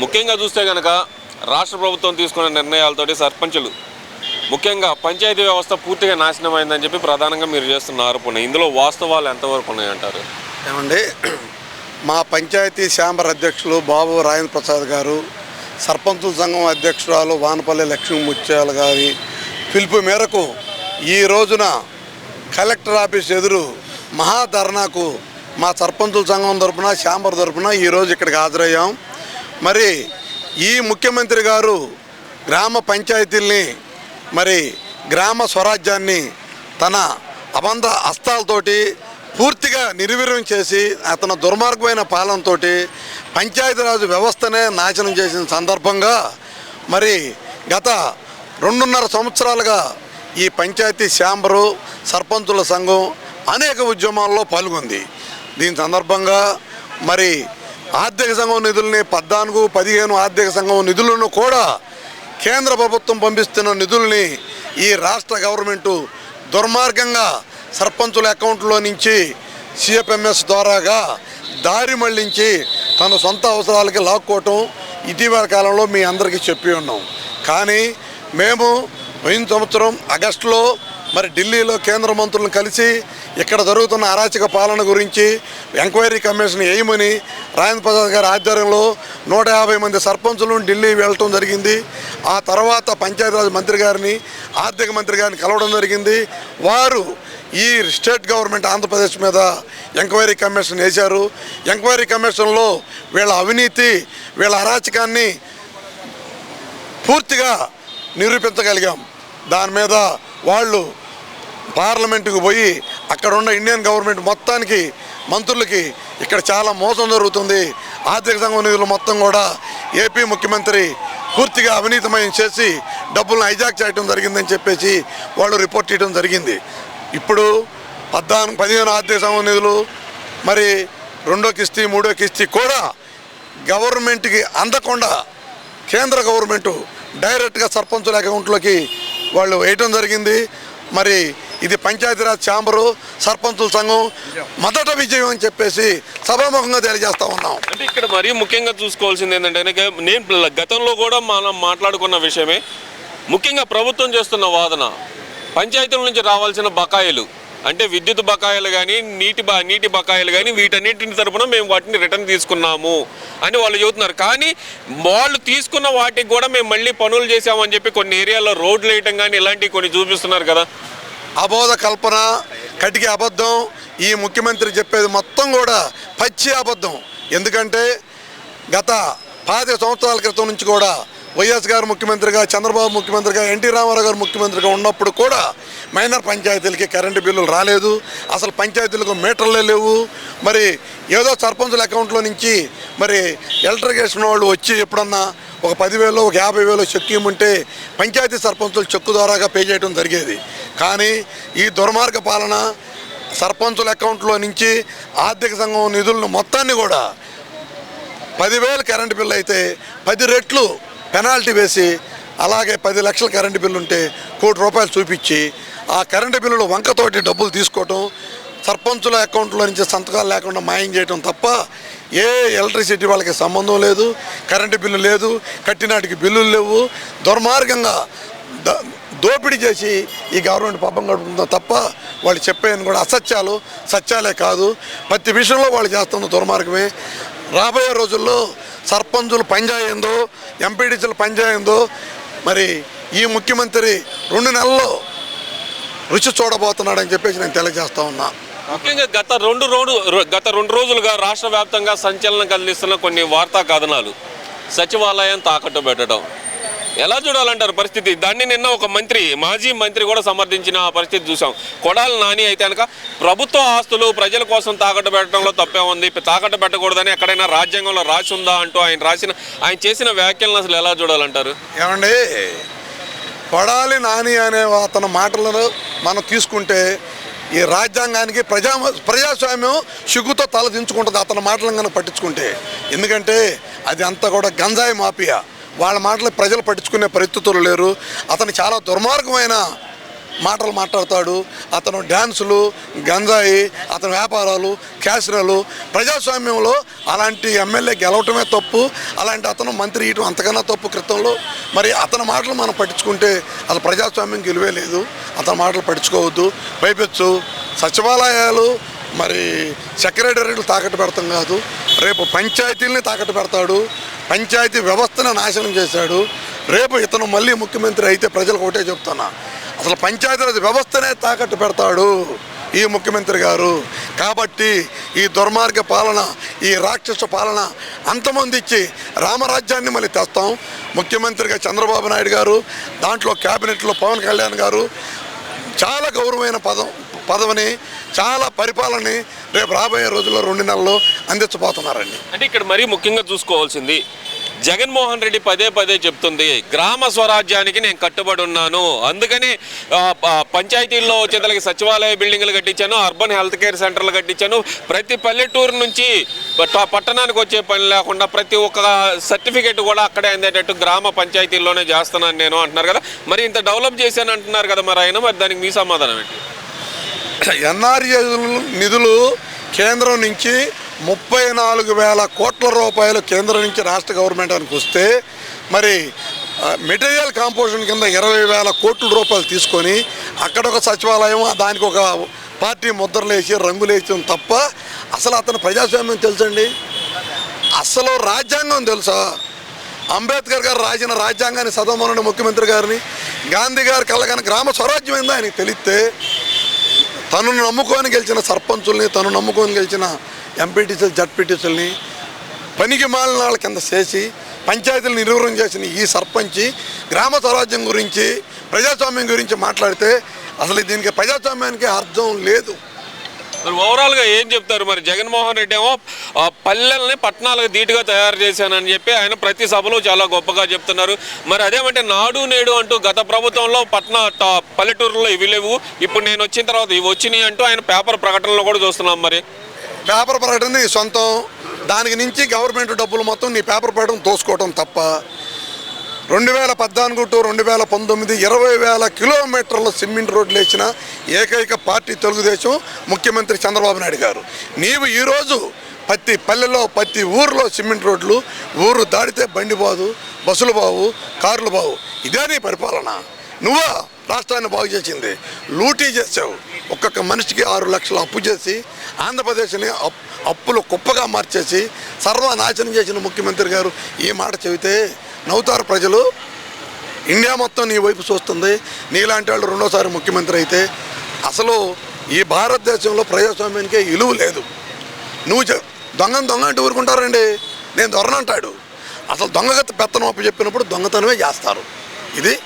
ముఖ్యంగా చూస్తే కనుక రాష్ట్ర ప్రభుత్వం తీసుకున్న నిర్ణయాలతోటి సర్పంచులు ముఖ్యంగా పంచాయతీ వ్యవస్థ పూర్తిగా నాశనం అయిందని చెప్పి ప్రధానంగా మీరు చేస్తున్న ఆరోపణ ఇందులో వాస్తవాలు ఎంతవరకు ఉన్నాయంటారు? ఏమండి మా పంచాయతీ శాంబర్ అధ్యక్షులు బాబు రాజేంద్ర ప్రసాద్ గారు సర్పంచుల సంఘం అధ్యక్షురాలు వానపల్లి లక్ష్మీ ముత్యాల గారి పిలుపు మేరకు ఈ రోజున కలెక్టర్ ఆఫీస్ ఎదురు మహాధర్నాకు మా సర్పంచుల సంఘం తరపున శాంబర్ తరపున ఈరోజు ఇక్కడికి హాజరయ్యాం. మరి ఈ ముఖ్యమంత్రి గారు గ్రామ పంచాయతీల్ని మరి గ్రామ స్వరాజ్యాన్ని తన అబంధ హస్తాలతోటి పూర్తిగా నిర్వీర్యం చేసి అతను దుర్మార్గమైన పాలనతో పంచాయతీరాజ్ వ్యవస్థనే నాశనం చేసిన సందర్భంగా మరి గత రెండున్నర సంవత్సరాలుగా ఈ పంచాయతీ శాంబరు సర్పంచుల సంఘం అనేక ఉద్యమాల్లో పాల్గొంది. దీని సందర్భంగా మరి ఆర్థిక సంఘం నిధుల్ని పద్నాలుగు పదిహేను ఆర్థిక సంఘం నిధులను కూడా కేంద్ర ప్రభుత్వం పంపిస్తున్న నిధుల్ని ఈ రాష్ట్ర గవర్నమెంటు దుర్మార్గంగా సర్పంచుల అకౌంట్లో నుంచి సిఎఫ్ఎంఎస్ ద్వారాగా దారి మళ్ళించి తన సొంత అవసరాలకి లాక్కోవటం ఇటీవల కాలంలో మీ అందరికీ చెప్పి ఉన్నాం. కానీ మేము పోయిన సంవత్సరం ఆగస్టులో మరి ఢిల్లీలో కేంద్ర మంత్రులను కలిసి ఇక్కడ జరుగుతున్న అరాచక పాలన గురించి ఎంక్వైరీ కమిషన్ వేయమని రాజేంద్ర ప్రసాద్ గారి ఆధ్వర్యంలో నూట యాభై మంది సర్పంచులు ఢిల్లీ వెళ్ళటం జరిగింది. ఆ తర్వాత పంచాయతీరాజ్ మంత్రి గారిని ఆర్థిక మంత్రి గారిని కలవడం జరిగింది. వారు ఈ స్టేట్ గవర్నమెంట్ ఆంధ్రప్రదేశ్ మీద ఎంక్వైరీ కమిషన్ వేశారు. ఎంక్వైరీ కమిషన్లో వీళ్ళ అవినీతి వీళ్ళ అరాచకాన్ని పూర్తిగా నిరూపించగలిగాం. దాని మీద వాళ్ళు పార్లమెంటుకు పోయి అక్కడ ఉన్న ఇండియన్ గవర్నమెంట్ మొత్తానికి మంత్రులకి ఇక్కడ చాలా మోసం జరుగుతుంది. ఆర్థిక సంఘం నిధులు మొత్తం కూడా ఏపీ ముఖ్యమంత్రి పూర్తిగా అవినీతమయం చేసి డబ్బులను హైజాక్ చేయడం జరిగిందని చెప్పేసి వాళ్ళు రిపోర్ట్ చేయడం జరిగింది. ఇప్పుడు పద్నాలుగు పదిహేను ఆర్థిక సంఘం నిధులు మరి రెండో కిస్తీ మూడో కిస్తీ కూడా గవర్నమెంట్కి అందకుండా కేంద్ర గవర్నమెంట్ డైరెక్ట్గా సర్పంచుల అకౌంట్లోకి వాళ్ళు వేయటం జరిగింది. మరి ఇది పంచాయతీరాజ్ ఛాంబరు సర్పంచుల సంఘం మొదట విజయం అని చెప్పేసి సభాముఖంగా తెలియజేస్తా ఉన్నాం. అంటే ఇక్కడ మరీ ముఖ్యంగా చూసుకోవాల్సింది ఏంటంటే నేను గతంలో కూడా మనం మాట్లాడుకున్న విషయమే ముఖ్యంగా ప్రభుత్వం చేస్తున్న వాదన పంచాయతీల నుంచి రావాల్సిన బకాయిలు అంటే విద్యుత్ బకాయిలు కానీ నీటి బా నీటి బకాయిలు కానీ వీటన్నిటిని తరపున మేము వాటిని రిటర్న్ తీసుకున్నాము అని వాళ్ళు చెబుతున్నారు. కానీ వాళ్ళు తీసుకున్న వాటికి కూడా మేము మళ్ళీ పనులు చేసామని చెప్పి కొన్ని ఏరియాలో రోడ్లు వేయటం కానీ ఇలాంటివి కొన్ని చూపిస్తున్నారు కదా. అబోధ కల్పన కటికి అబద్ధం ఈ ముఖ్యమంత్రి చెప్పేది మొత్తం కూడా పచ్చి అబద్ధం. ఎందుకంటే గత పాతిక సంవత్సరాల క్రితం నుంచి కూడా వైఎస్ గారు ముఖ్యమంత్రిగా చంద్రబాబు ముఖ్యమంత్రిగా ఎన్టీ రామారావు గారు ముఖ్యమంత్రిగా ఉన్నప్పుడు కూడా మైనర్ పంచాయతీలకి కరెంటు బిల్లులు రాలేదు. అసలు పంచాయతీలకు మీటర్లే లేవు. మరి ఏదో సర్పంచుల అకౌంట్లో నుంచి మరి ఎలక్ట్రికేషన్ వాళ్ళు వచ్చి ఎప్పుడన్నా ఒక పదివేలు ఒక యాభై వేలు చెక్కు ఇమ్మంటే పంచాయతీ సర్పంచులు చెక్కు ద్వారాగా పే చేయడం జరిగేది. కానీ ఈ దుర్మార్గ పాలన సర్పంచుల అకౌంట్లో నుంచి ఆర్థిక సంఘం నిధులను మొత్తాన్ని కూడా పదివేలు కరెంటు బిల్లు అయితే పది రెట్లు పెనాల్టీ వేసి అలాగే పది లక్షల కరెంటు బిల్లు ఉంటే కోటి రూపాయలు చూపించి ఆ కరెంటు బిల్లులు వంకతోటి డబ్బులు తీసుకోవటం సర్పంచుల అకౌంట్లో నుంచి సంతకాలు లేకుండా మాయం చేయటం తప్ప ఏ ఎలక్ట్రిసిటీ వాళ్ళకి సంబంధం లేదు కరెంటు బిల్లు లేదు కట్టినాటికి బిల్లులు లేవు. దుర్మార్గంగా దోపిడీ చేసి ఈ గవర్నమెంట్ పాపం గడుపుతుందో తప్ప వాళ్ళు చెప్పేది కూడా అసత్యాలు సత్యాలే కాదు. ప్రతి విషయంలో వాళ్ళు చేస్తున్న దుర్మార్గమే. రాబోయే రోజుల్లో సర్పంచులు పనిచేయందో ఎంపీడీసీలు పనిచేయందో మరి ఈ ముఖ్యమంత్రి రెండు నెలల్లో రుచి చూడబోతున్నాడని చెప్పేసి నేను తెలియజేస్తా ఉన్నా. ముఖ్యంగా గత రెండు రోజు గత రెండు రోజులుగా రాష్ట్ర వ్యాప్తంగా సంచలనం కలిగిస్తున్న కొన్ని వార్తా కథనాలు సచివాలయం తాకట్టు పెట్టడం. ఎలా చూడాలంటారు పరిస్థితి? దాన్ని నిన్న ఒక మంత్రి మాజీ మంత్రి కూడా సమర్థించిన ఆ పరిస్థితి చూసాం. కొడాలి నాని అయితే కనుక ప్రభుత్వ ఆస్తులు ప్రజల కోసం తాకట్టు పెట్టడంలో తప్పే ఉంది. తాకట్టు పెట్టకూడదని ఎక్కడైనా రాజ్యాంగంలో రాసి ఉందా అంటూ ఆయన రాసిన ఆయన చేసిన వ్యాఖ్యలను అసలు ఎలా చూడాలంటారు? ఏమండి కొడాలి నాని అనే అతని మాటలను మనం తీసుకుంటే ఈ రాజ్యాంగానికి ప్రజా ప్రజాస్వామ్యం సిగ్గుతో తలదించుకుంటుంది అతని మాటలను కనుక పట్టించుకుంటే. ఎందుకంటే అది అంతా కూడా గంజాయి మాఫియా. వాళ్ళ మాటలు ప్రజలు పట్టించుకునే పరిస్థితులు లేరు. అతను చాలా దుర్మార్గమైన మాటలు మాట్లాడతాడు. అతను డ్యాన్సులు గంజాయి అతని వ్యాపారాలు క్యాసినలు ప్రజాస్వామ్యంలో అలాంటి ఎమ్మెల్యే గెలవటమే తప్పు. అలాంటి అతను మంత్రి ఇయటం అంతకన్నా తప్పు క్రితంలో. మరి అతని మాటలు మనం పట్టించుకుంటే అసలు ప్రజాస్వామ్యం గెలువే లేదు. అతని మాటలు పట్టించుకోవద్దు. పైపెచ్చు సచివాలయాలు మరి సెక్రటరీలు తాకట్టు పెడతాం కాదు. రేపు పంచాయతీలని తాకట్టు పెడతాడు. పంచాయతీ వ్యవస్థను నాశనం చేశాడు. రేపు ఇతను మళ్ళీ ముఖ్యమంత్రి అయితే ప్రజలకు ఒకటే చెప్తున్నా. అసలు పంచాయతీరాజ్ వ్యవస్థనే తాకట్టు పెడతాడు ఈ ముఖ్యమంత్రి గారు. కాబట్టి ఈ దుర్మార్గ పాలన ఈ రాక్షస పాలన అంతమందిచ్చి రామరాజ్యాన్ని మళ్ళీ తెస్తాం. ముఖ్యమంత్రిగా చంద్రబాబు నాయుడు గారు దాంట్లో క్యాబినెట్లో పవన్ కళ్యాణ్ గారు చాలా గౌరవమైన పదం పదవిని చాలా పరిపాలనని రేపు రాబోయే రోజుల్లో రెండు నెలల్లో అందించబోతున్నారండి. అంటే ఇక్కడ మరీ ముఖ్యంగా చూసుకోవాల్సింది జగన్మోహన్ రెడ్డి పదే పదే చెప్తుంది గ్రామ స్వరాజ్యానికి నేను కట్టుబడి ఉన్నాను. అందుకని పంచాయతీల్లో వచ్చేతలకి సచివాలయ బిల్డింగ్లు కట్టించాను అర్బన్ హెల్త్ కేర్ సెంటర్లు కట్టించాను. ప్రతి పల్లెటూరు నుంచి పట్టణానికి వచ్చే పని లేకుండా ప్రతి ఒక్క సర్టిఫికేట్ కూడా అక్కడే అందేటట్టు గ్రామ పంచాయతీల్లోనే చేస్తున్నాను నేను అంటున్నారు కదా. మరి ఇంత డెవలప్ చేశాను అంటున్నారు కదా మరి ఆయన మరి దానికి మీ సమాధానం ఏంటి? ఎన్ఆర్ఏ నిధులు కేంద్రం నుంచి ముప్పై నాలుగు వేల కోట్ల రూపాయలు కేంద్రం నుంచి రాష్ట్ర గవర్నమెంట్కి వస్తే మరి మెటీరియల్ కాంపోజిషన్ కింద ఇరవై వేల కోట్ల రూపాయలు తీసుకొని అక్కడ ఒక సచివాలయం దానికి ఒక పార్టీ ముద్రలేసి రంగులేసి తప్ప అసలు అతను ప్రజాస్వామ్యం తెలుసండి? అసలు రాజ్యాంగం తెలుసా? అంబేద్కర్ గారు రాసిన రాజ్యాంగాన్ని చదవమన్న ముఖ్యమంత్రి గారిని గాంధీ గారి కలగాని గ్రామ స్వరాజ్యం ఏందో ఆయనకి తెలిస్తే తను నమ్ముకొని గెలిచిన సర్పంచుల్ని తను నమ్ముకొని గెలిచిన ఎంపీటీసీలు జడ్పీటీసీలని పనికి మాలినాళ్ళ కింద చేసి పంచాయతీలు నిర్వహణ చేసిన ఈ సర్పంచి గ్రామ స్వరాజ్యం గురించి ప్రజాస్వామ్యం గురించి మాట్లాడితే అసలు దీనికి ప్రజాస్వామ్యానికి అర్థం లేదు. మరి ఓవరాల్గా ఏం చెప్తారు? మరి జగన్మోహన్ రెడ్డి ఏమో ఆ, పల్లెల్ని పట్టణాలకు ధీటుగా తయారు చేశానని చెప్పి ఆయన ప్రతి సభలో చాలా గొప్పగా చెప్తున్నారు. మరి అదేమంటే నాడు నేడు అంటూ గత ప్రభుత్వంలో పట్టణ ట- పల్లెటూరులో ఇవి లేవు. ఇప్పుడు నేను వచ్చిన తర్వాత ఇవి వచ్చినాయి అంటూ ఆయన పేపర్ ప్రకటనలో కూడా చూస్తున్నాం మరి. పేపర్ ప్రకటన సొంతం. దానికి నుంచి గవర్నమెంట్ డబ్బులు మొత్తం నీ పేపర్ ప్రకటన దోసుకోవడం తప్ప రెండు వేల పద్నాలుగు టు రెండు వేల పంతొమ్మిది ఇరవై వేల కిలోమీటర్ల సిమెంట్ రోడ్లు వేసిన ఏకైక పార్టీ తెలుగుదేశం ముఖ్యమంత్రి చంద్రబాబు నాయుడు గారు. నీవు ఈరోజు ప్రతి పల్లెలో ప్రతి ఊర్లో సిమెంట్ రోడ్లు ఊరు దాడితే బండి బాదు బస్సులు బావు కార్లు బావు ఇదే నీ పరిపాలన. నువ్వా రాష్ట్రాన్ని బాగు చేసింది. లూటీ చేసావు ఒక్కొక్క మనిషికి ఆరు లక్షలు అప్పు చేసి ఆంధ్రప్రదేశ్ని అప్- అప్పులు కుప్పగా మార్చేసి సర్వనాశనం చేసిన ముఖ్యమంత్రి గారు ఈ మాట చెబితే నవ్వుతారు ప్రజలు. ఇండియా మొత్తం నీ వైపు చూస్తుంది. నీలాంటి వాళ్ళు రెండోసారి ముఖ్యమంత్రి అయితే అసలు ఈ భారతదేశంలో ప్రజాస్వామ్యానికే ఇలువ లేదు. నువ్వు చె- దొంగను దొంగ అంటే ఊరుకుంటారండి. నేను దొరనంటాడు. అసలు దొంగగత పెత్తనం అప్పు చెప్పినప్పుడు దొంగతనమే చేస్తారు. ఇది